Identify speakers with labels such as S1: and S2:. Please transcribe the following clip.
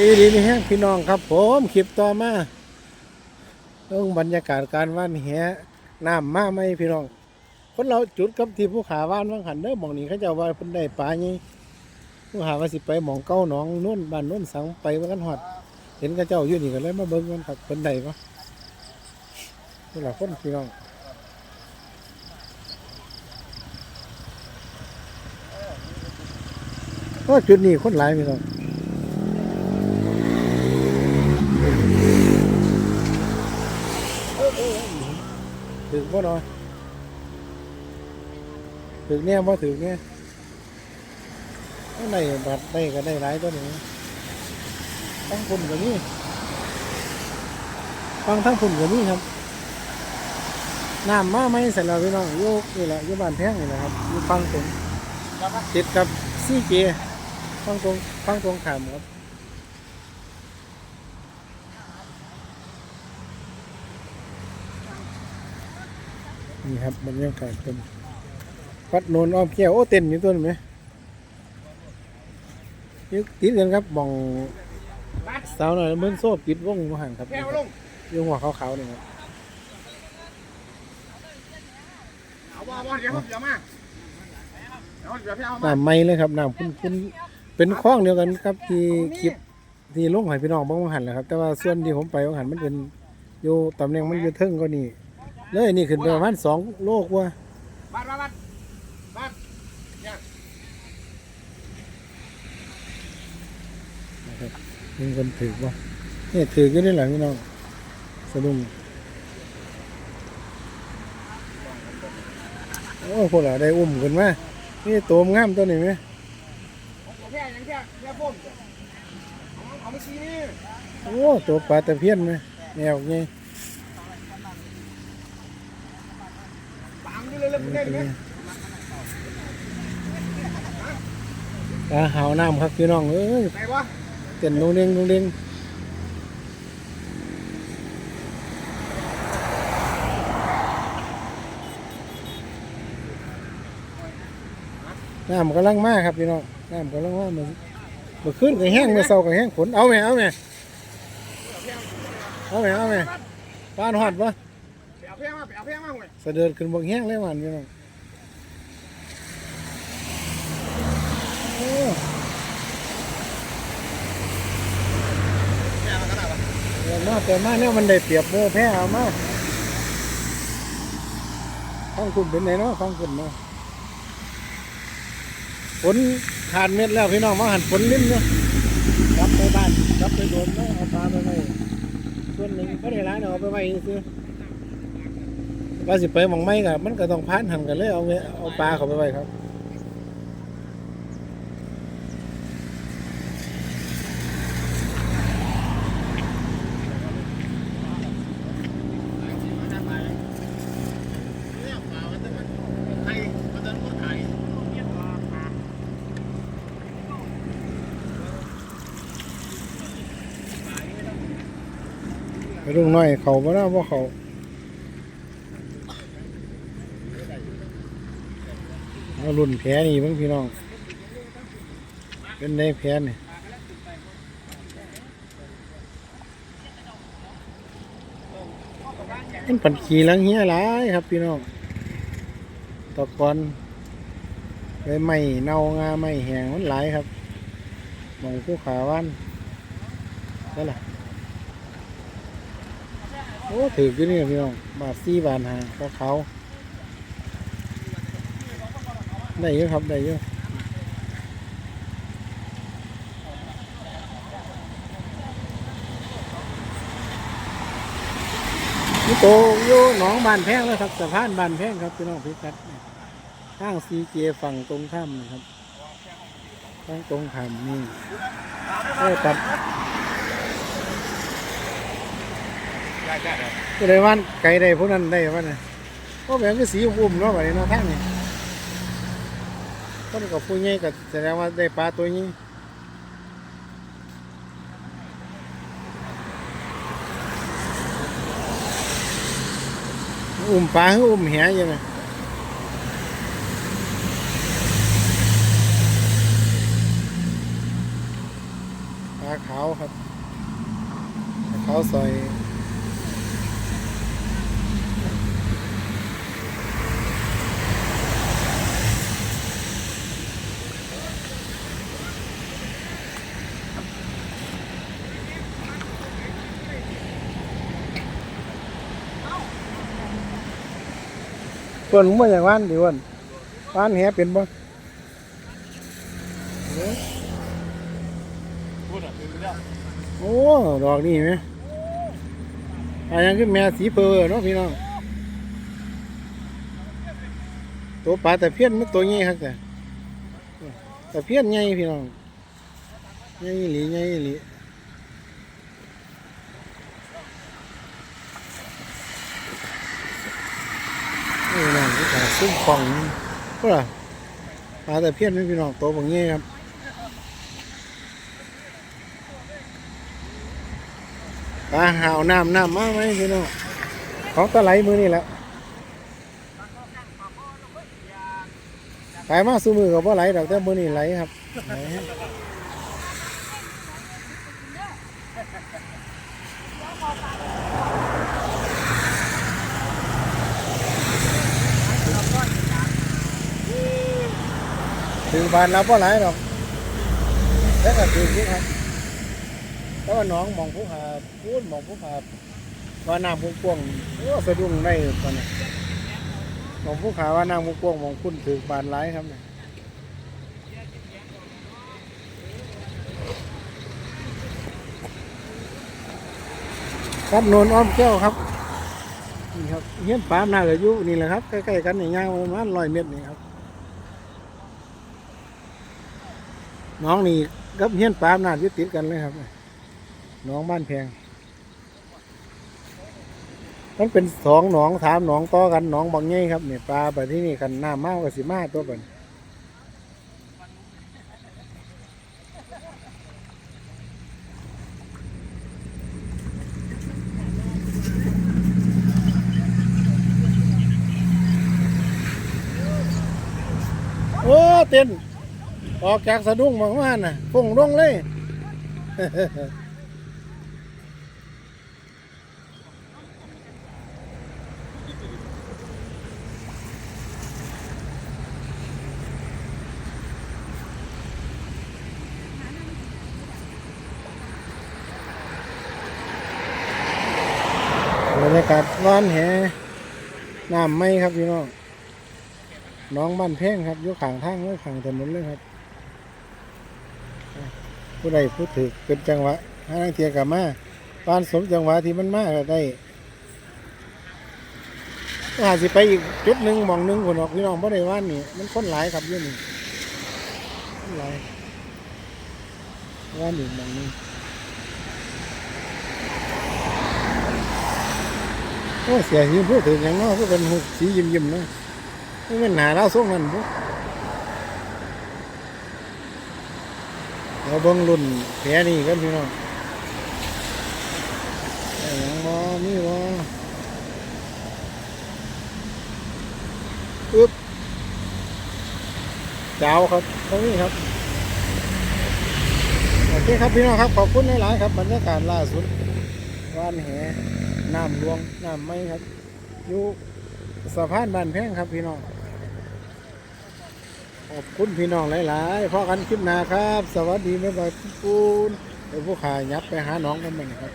S1: ดีดีนี่ฮะพี่น้องครับผมคลิปต่อมาเรื่องบรรยากาศการว่านแหน้ำมาไหมพี่น้อง คนเราจุดกับที่ผู้ขาว่านว่างหันเด้อหมองนี้เขาเจะว่าเพิ่นได้ปลาไงผู้ขาว่าสิไปหมองเก้าหนองนุ่นบ้านนุ่นสังไปว่ากันหอด เห็นเขาเจ้าอยู่นี่ก็เลยมาเบิ่งกันครับเพิ่นได้ปะนี่แหละคนพี่น้องก็จุดนี้คนหลายพี่น้อง ถึงบ่เนาะถึงเนี่ยบ่ถึงเนี่ยได้บัดได้ก็ได้หลายตัวนี้ทั้งพุ่นกับนี่ฟังทั้งพุ่นกับนี่ครับน้ำมาไหมเสร็จแล้วพี่น้องโยกนี่แหละอยู่บ้านแพงนี่แหละครับอยู่ฟังตรงติดกับซีเจฟังตรงฟังตรงขามครับ นี่ครับบรรยากาศเป็นวัดโนนอ้อมแก้วโอ้เต้นอยู่ตัวนี้ไหมยึดติดกันครับบ่องสาวหน่อยเหมือนโซ่ปิดวงมาห่างครับอยู่หัวขาวๆนี่ครับ
S2: เอาบ่บ่เดี๋ยวผมเดี๋ยวมาเดี๋ยวเดี๋ยวพี่เอามา
S1: น้ำไม่เลยครับน้ำคุ้นคุ้นๆเป็นคลองเดียวกันครับที่คลิปที่ลงให้พี่น้องบ้างหันแหละครับ แต่ว่าส่วนที่ผมไปบ้างหันมันเป็นอยู่ตำแหน่งมันอยู่เทิงก็นี่ เลยนี่ขึ้นไปประมาณสองโลกว่า
S2: บัดบัดบัดบัด
S1: นะครับมีคนถือว่านี่ถือก็ได้หลังพี่น้องสะดุ้งโอ้พวกเราได้อุ้มกันมานี่ตัวงามตัวนี้ไหม
S2: ผมแค่ยังแค่แค่พ่มเอาเอาไปชี้นี่
S1: โอ้ตัวปลาตะเพียนไหมแนวไง
S2: ปัง อยู่เลยเลยมึงได้ไหม
S1: ปลาหาวน้ำครับพี่น้องเอ้ย
S2: ไหนวะ
S1: เต้นลงเด้งลงเด้งน้ำกำลังมากครับพี่น้องน้ำกำลังมากมันมื่อคืนก็แห้งเมื่อเช้าก็แห้งฝนเอาไหมเอาไหมเอาไหมเอาไหมบ้านหอดปะ
S2: เอาเพียงมาเอาเพียงมาเว้ย
S1: สะเดินขึ้นบกแห้งเลยมันพี่น้องโอ้
S2: แค่มาขนาดวะ
S1: เดี๋ยวมาแต่มาเนี่ยมันได้เปรียบโม่แพ้เอามาฟังคุณเป็นไงเนาะฟังคุณเนาะฝนขาดเม็ดแล้วพี่น้องมาหันฝนลิ้นเนาะกลับไปบ้านกลับไปโดนเนาะเอาปลาไปไว้ส่วนหนึ่งก็ได้ร้านเอาไปไว้ซื้อ ว่าสิไปมองไม่กับมันก็ต้องพานหันกันเลยเอาเอาปลาเขาไปไว้ครับลุงน้อยเขาบ่น่าว่าเขาารุ่นแผลนี่เบ้างพี่น้อง เป็นได้แผลนี่มันปันขี่ลังเฮียหลายครับพี่น้องตะกอนใบไม้เน่างาไม้แหงมันหลายครับหมองผู้ขาวันนั่นแหละโอ้ถืออยู่นี่พี่น้องบาทสี่บาทหาเขาเขา ได้เยอะครับได้เยอะนี่โตอยู่หนองบานแพงแล้วครับสะพานบานแพงครับพี่น้องพิกัดข้างซีเจฝั่งตรงข้ามนะครับข้างตรงข้ามนี่ได้ตัด
S2: ได้ได้ได้
S1: วันไก่ได้พวกนั้นได้วันน่ะก็แบบก็สีอุ่มเนาะแบบนี้เนาะท่านนี่ ก็กับผู้ใหญ่ก็แสดงว่าได้ปลาตัวนี้อุ่มปลาคืออุ่มแหยังไงปลาขาวครับให้เขาซอย เพิ่นบ่อย่างว่านดิเพิ่นว่านแหเป็นบ่
S2: พูดอะคือแล้ว
S1: โอ้ดอกนี่ไหมอันยังคือแม่สีเปอร์เนาะพี่น้องตัวปลาแต่เพี้ยนมันตัวใหญ่ครับแต่แต่เพี้ยนใหญ่พี่น้องใหญ่หลีใหญ่หลี นี่นะที่ขาซุ้มฟองก็ล่ะปลาแต่เพี้ยนนี่พี่น้องโตัวบางใหญ่ครับปลาหาวน้ำน้ำมาไหมพี่น้องของตะไลมือนี่แหละไปมาสู้มือกับว่าไหลดอกแต่มือนี่ไหลครับ ไหลฮะถึงบานเราก็ไหลดอกแล้วก็ถึงนี่ครับแต่ว่าน้องมองผู้หาพูดมองผู้หาว่าน้ำผู้กวางโอ้สะดุ้งได้ตอนนี้มองผู้ขาว่าน้ำผู้กวางมองคุณถือบานร้ายครับเนี่ยครับโนนอ้อมแก้วครับนี่ครับเฮี้ยนปามนากับยุนี่แหละครับใกล้ๆกันนี่ยาวประมาณร้อยเมตรนี่ครับ น้องนี่กับเฮียนปามนาอยู่ติดกันเลยครับหนองบ้านแพง มันเป็นสองหนองสามหนองต่อกันหนองบางใหญ่ครับเนี่ยปลาแบบที่นี่กันหน้ำมากกว่าสิมาตัวเป็นโอ้เต้น ออกจากสะดุ้งมากๆน่ะพุ่งลงเลย บรรยากาศร้านแหน้ำไหมครับพี่น้องน้องบ้านแพงครับอยู่ข้างทางเลยข้างถนนเลยครับ ผู้ใดผู้ถือเป็นจังหวะห้างเทียกับมาปานสมจังหวะที่มันมาก็ได้ก็อาจสิไปอีกจุดหนึ่งหมองหนึ่งคนออกพี่น้องเพราะในว่านนี่มันค้นหลายครับยี่นี่คนหลายว่านอีกหมองหนึ่งโอ้เสียหิ้มพูดถึงอย่างน้อยก็เป็นหุบสียิ้มยิ้มๆนะไม่เป็นหนาเราส่งนั่นปุ๊ เราเบิ่งรุ่นแผลนี่กันพี่น้องได้หยังบ่มีบ่อึ๊บเจ้าครับตรงนี้ครับโอเคครับพี่น้องครับขอบคุณหลายๆครับบรรยากาศล่าสุดว่านแหน้ำลวงน้ำไม่ครับอยู่สะพานบ้านแพงครับพี่น้อง ขอบคุณพี่น้องหลายๆพอกันคลิปหน้าครับ สวัสดีบ๊ายบายปูนเดี๋ยวผู้ขายยับไปหาน้องกันบ้างครับ